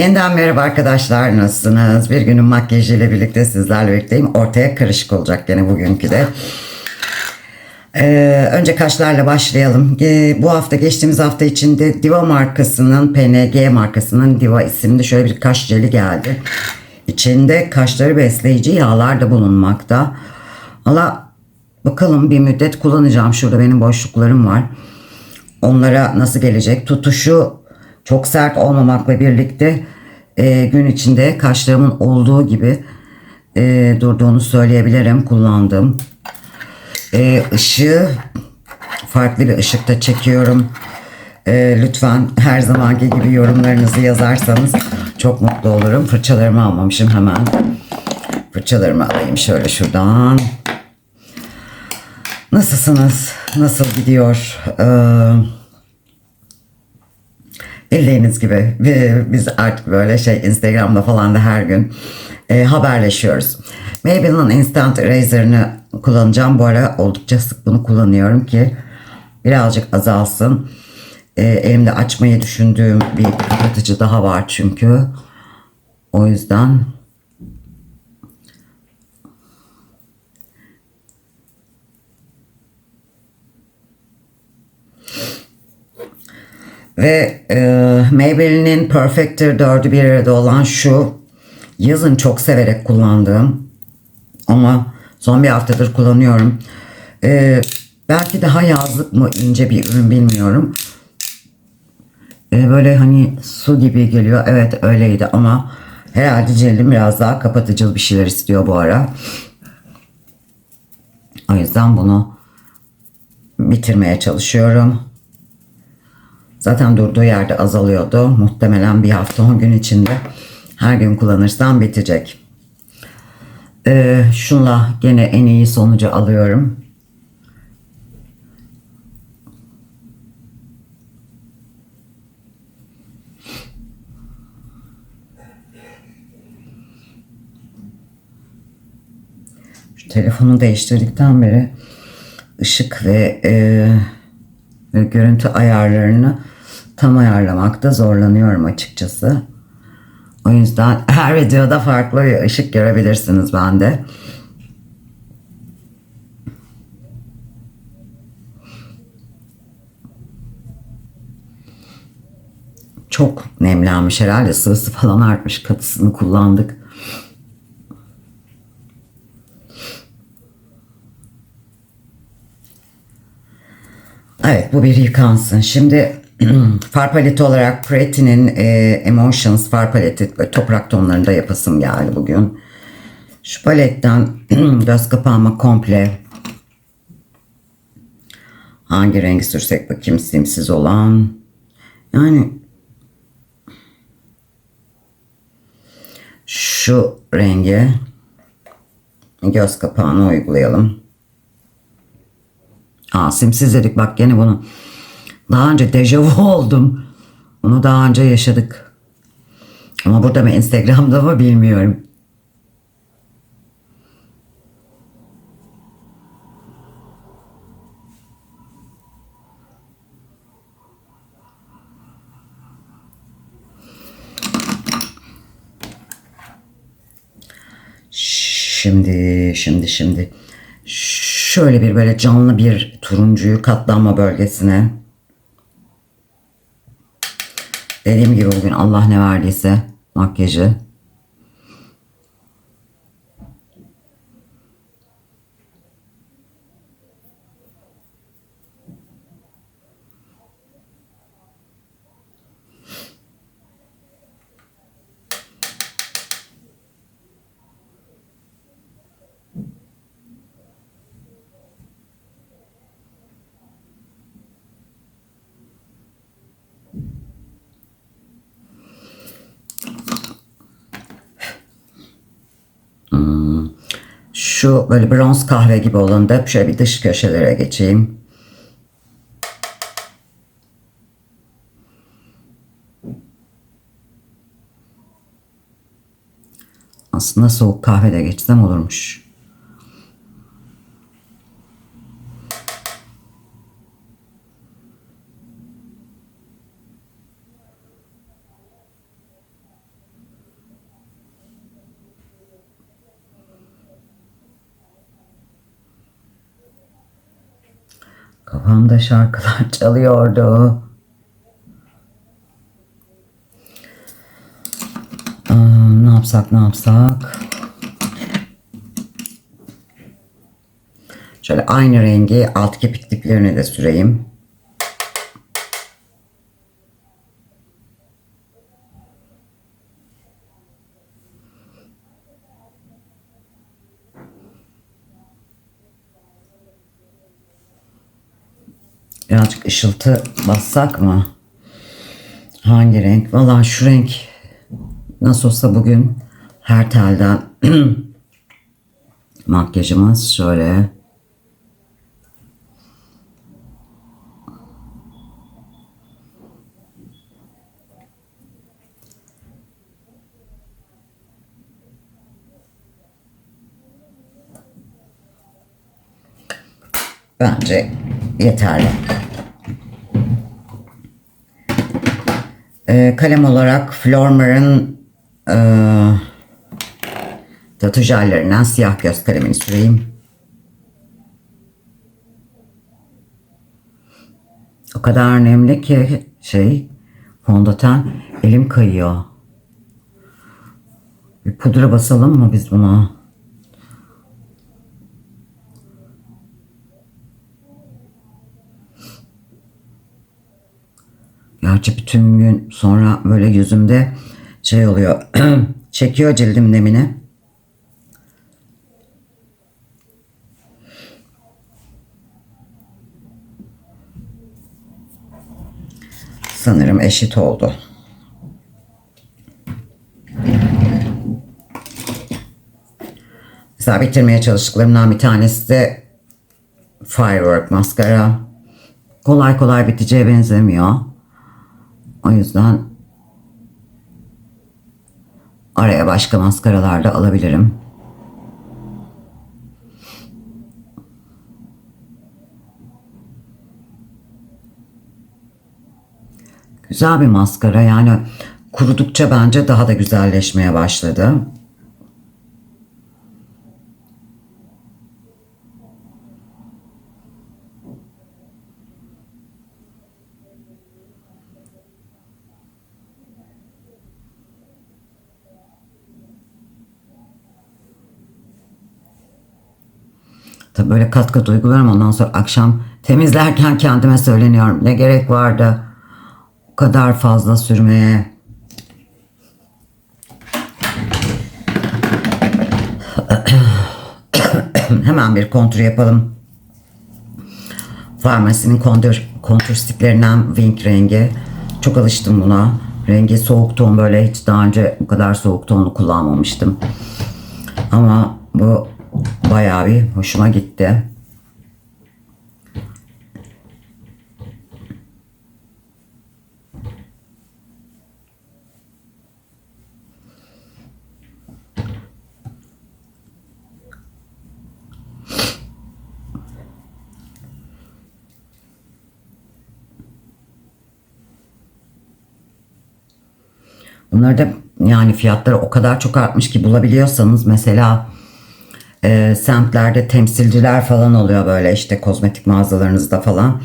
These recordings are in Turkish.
Yeniden merhaba arkadaşlar nasılsınız? Bir günün makyajıyla birlikte sizlerle birlikteyim. Ortaya karışık olacak gene bugünkü de. Ee, önce kaşlarla başlayalım. Ee, bu hafta geçtiğimiz hafta içinde Diva markasının PNG markasının Diva isimli şöyle bir kaş jeli geldi. İçinde kaşları besleyici yağlar da bulunmakta. Valla bakalım bir müddet kullanacağım. Şurada benim boşluklarım var. Onlara nasıl gelecek? Tutuşu çok sert olmamakla birlikte e, gün içinde kaşlarımın olduğu gibi e, durduğunu söyleyebilirim kullandığım. E, ışığı farklı bir ışıkta çekiyorum. E, lütfen her zamanki gibi yorumlarınızı yazarsanız çok mutlu olurum. Fırçalarımı almamışım hemen. Fırçalarımı alayım şöyle şuradan. Nasılsınız? Nasıl gidiyor? Ee, bildiğiniz gibi bi- biz artık böyle şey Instagram'da falan da her gün e, haberleşiyoruz. Maybelline Instant Eraser'ını kullanacağım. Bu ara oldukça sık bunu kullanıyorum ki birazcık azalsın. E, elimde açmayı düşündüğüm bir kapatıcı daha var çünkü. O yüzden Ve e, Maybelline'in Perfector 4'ü bir arada olan şu yazın çok severek kullandığım ama son bir haftadır kullanıyorum. E, belki daha yazlık mı ince bir ürün bilmiyorum. E, böyle hani su gibi geliyor. Evet öyleydi ama herhalde cildim biraz daha kapatıcı bir şeyler istiyor bu ara. O yüzden bunu bitirmeye çalışıyorum. Zaten durduğu yerde azalıyordu. Muhtemelen bir hafta 10 gün içinde her gün kullanırsam bitecek. Ee, şunla gene en iyi sonucu alıyorum. Şu telefonu değiştirdikten beri ışık ve e, görüntü ayarlarını tam ayarlamakta zorlanıyorum açıkçası. O yüzden her videoda farklı bir ışık görebilirsiniz bende. Çok nemlenmiş herhalde sıvısı falan artmış katısını kullandık. Bu bir yıkansın. Şimdi far paleti olarak Pretty'nin e, Emotions far paleti toprak tonlarında yapasım geldi bugün. Şu paletten göz kapağıma komple hangi rengi sürsek bakayım simsiz olan. Yani şu rengi göz kapağına uygulayalım. Aa simsiz dedik bak gene bunu. Daha önce dejavu oldum. Bunu daha önce yaşadık. Ama burada mı Instagram'da mı bilmiyorum. Şimdi, şimdi, şimdi. Şöyle bir böyle canlı bir turuncuyu katlanma bölgesine. Dediğim gibi bugün Allah ne verdiyse makyajı. Şu böyle bronz kahve gibi olanı da şöyle bir dış köşelere geçeyim. Aslında soğuk kahve de geçsem olurmuş. Kafamda şarkılar çalıyordu. Aa, ne yapsak ne yapsak? Şöyle aynı rengi alt kepikliklerine de süreyim. Birazcık ışıltı bassak mı? Hangi renk? Valla şu renk nasıl olsa bugün her telden makyajımız şöyle Bence yeterli. Ee, kalem olarak Flormer'ın e, tatu siyah göz kalemini süreyim. O kadar nemli ki şey fondöten elim kayıyor. Bir pudra basalım mı biz buna? Gerçi bütün gün sonra böyle yüzümde şey oluyor. çekiyor cildim nemini. Sanırım eşit oldu. Mesela bitirmeye çalıştıklarımdan bir tanesi de Firework maskara. Kolay kolay biteceğe benzemiyor. O yüzden araya başka maskaralar da alabilirim. Güzel bir maskara yani kurudukça bence daha da güzelleşmeye başladı. Tabii böyle kat kat uyguluyorum ondan sonra akşam temizlerken kendime söyleniyorum. Ne gerek vardı o kadar fazla sürmeye. Hemen bir kontur yapalım. Farmasinin kontur, kontur stiklerinden Wink rengi. Çok alıştım buna. Rengi soğuk ton böyle hiç daha önce bu kadar soğuk tonlu kullanmamıştım. Ama bu bayağı bir hoşuma gitti. Bunları da yani fiyatları o kadar çok artmış ki bulabiliyorsanız mesela e, semtlerde temsilciler falan oluyor böyle işte kozmetik mağazalarınızda falan.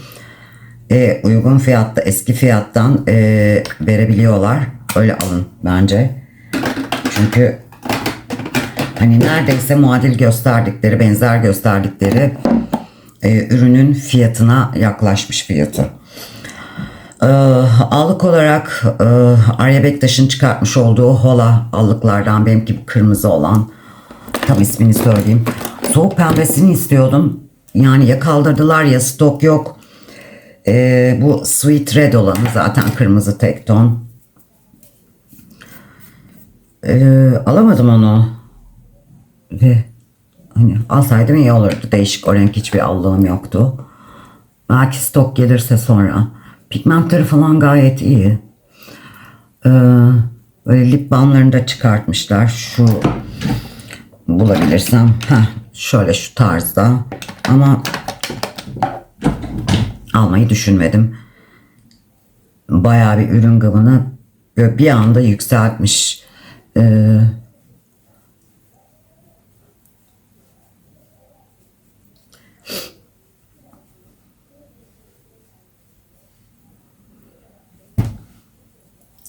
E, uygun fiyatta eski fiyattan e, verebiliyorlar. Öyle alın bence. Çünkü hani neredeyse muadil gösterdikleri, benzer gösterdikleri e, ürünün fiyatına yaklaşmış fiyatı. Ee, allık olarak e, Arya Bektaş'ın çıkartmış olduğu hola allıklardan benimki kırmızı olan tam ismini söyleyeyim. Soğuk pembesini istiyordum. Yani ya kaldırdılar ya stok yok. Ee, bu Sweet Red olanı zaten kırmızı tek ton. Ee, alamadım onu. Ve hani alsaydım iyi olurdu. Değişik o renk hiçbir allığım yoktu. Belki stok gelirse sonra. Pigmentleri falan gayet iyi. Ee, böyle lip balmlarını da çıkartmışlar. Şu bulabilirsem. Heh, şöyle şu tarzda ama almayı düşünmedim. Bayağı bir ürün gamını bir anda yükseltmiş. Ee,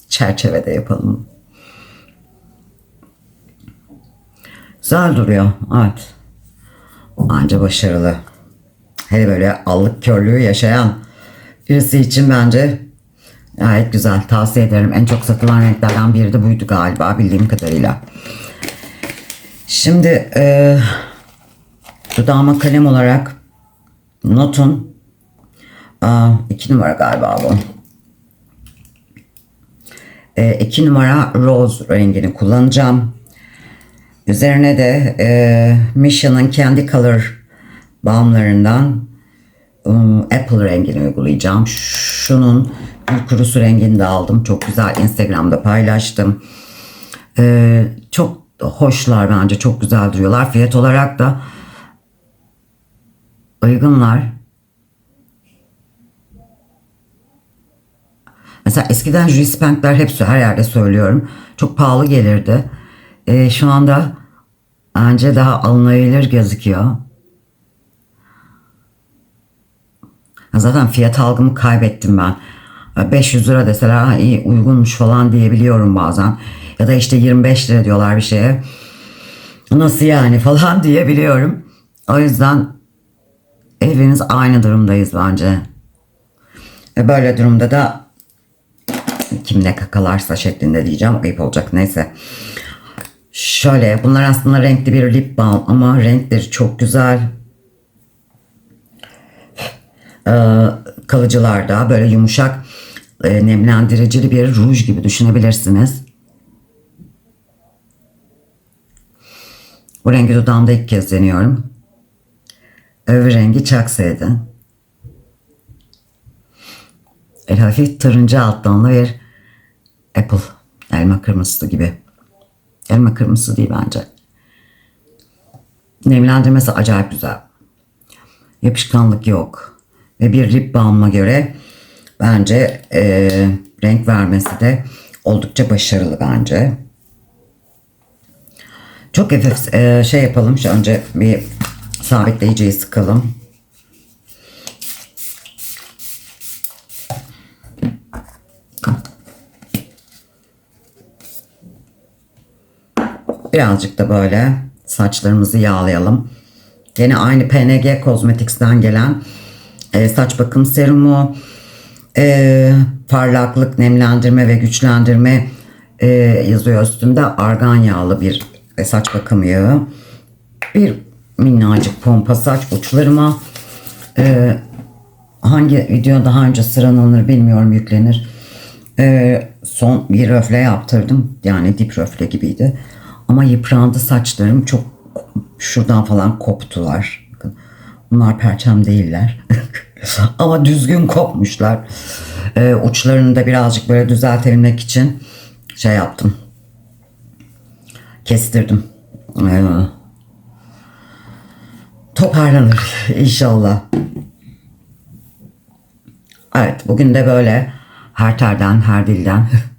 çerçevede yapalım. Güzel duruyor. Evet. Bence başarılı. Hele böyle allık körlüğü yaşayan birisi için bence gayet güzel. Tavsiye ederim. En çok satılan renklerden biri de buydu galiba bildiğim kadarıyla. Şimdi e, dudağıma kalem olarak Notun aa, iki numara galiba bu. E, iki numara rose rengini kullanacağım. Üzerine de e, Mission'ın Candy Color balmlarından ım, Apple rengini uygulayacağım. Şunun gül kurusu rengini de aldım. Çok güzel Instagram'da paylaştım. E, çok hoşlar bence. Çok güzel duruyorlar. Fiyat olarak da uygunlar. Mesela eskiden Juice Spank'ler hep her yerde söylüyorum. Çok pahalı gelirdi. Ee, şu anda bence daha alınabilir gözüküyor. Zaten fiyat algımı kaybettim ben. 500 lira deseler "Ha, iyi uygunmuş falan diyebiliyorum bazen. Ya da işte 25 lira diyorlar bir şeye. Nasıl yani falan diyebiliyorum. O yüzden hepimiz aynı durumdayız bence. E böyle durumda da kim ne kakalarsa şeklinde diyeceğim. Ayıp olacak neyse. Şöyle bunlar aslında renkli bir lip balm ama renkleri çok güzel. Ee, kalıcılarda böyle yumuşak e, nemlendiricili bir ruj gibi düşünebilirsiniz. Bu rengi dudağımda ilk kez deniyorum. Öbür rengi sevdim. El hafif turuncu alttonlu bir apple. Elma kırmızısı gibi. Elma kırmızısı değil bence. Nemlendirmesi acayip güzel. Yapışkanlık yok. Ve bir lip balm'a göre bence e, renk vermesi de oldukça başarılı bence. Çok hafif e, şey yapalım. Şu önce bir sabitleyiciyi sıkalım. Birazcık da böyle saçlarımızı yağlayalım. Yine aynı PNG Cosmetics'ten gelen e, saç bakım serumu, e, parlaklık, nemlendirme ve güçlendirme e, yazıyor üstünde. Argan yağlı bir e, saç bakım yağı. Bir minnacık pompa saç uçlarıma. E, hangi video daha önce sıralanır bilmiyorum yüklenir. E, son bir röfle yaptırdım. Yani dip röfle gibiydi. Ama yıprandı saçlarım. Çok şuradan falan koptular. Bunlar perçem değiller. Ama düzgün kopmuşlar. Ee, uçlarını da birazcık böyle düzeltebilmek için şey yaptım. Kestirdim. Ee, toparlanır inşallah. Evet bugün de böyle her terden her dilden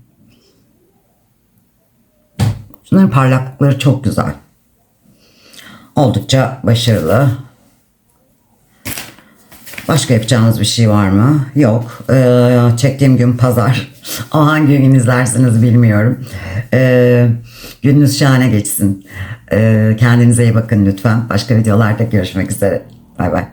Şunların parlaklıkları çok güzel. Oldukça başarılı. Başka yapacağınız bir şey var mı? Yok. Ee, çektiğim gün pazar. Ama hangi gün izlersiniz bilmiyorum. Ee, gününüz şahane geçsin. Ee, kendinize iyi bakın lütfen. Başka videolarda görüşmek üzere. Bay bay.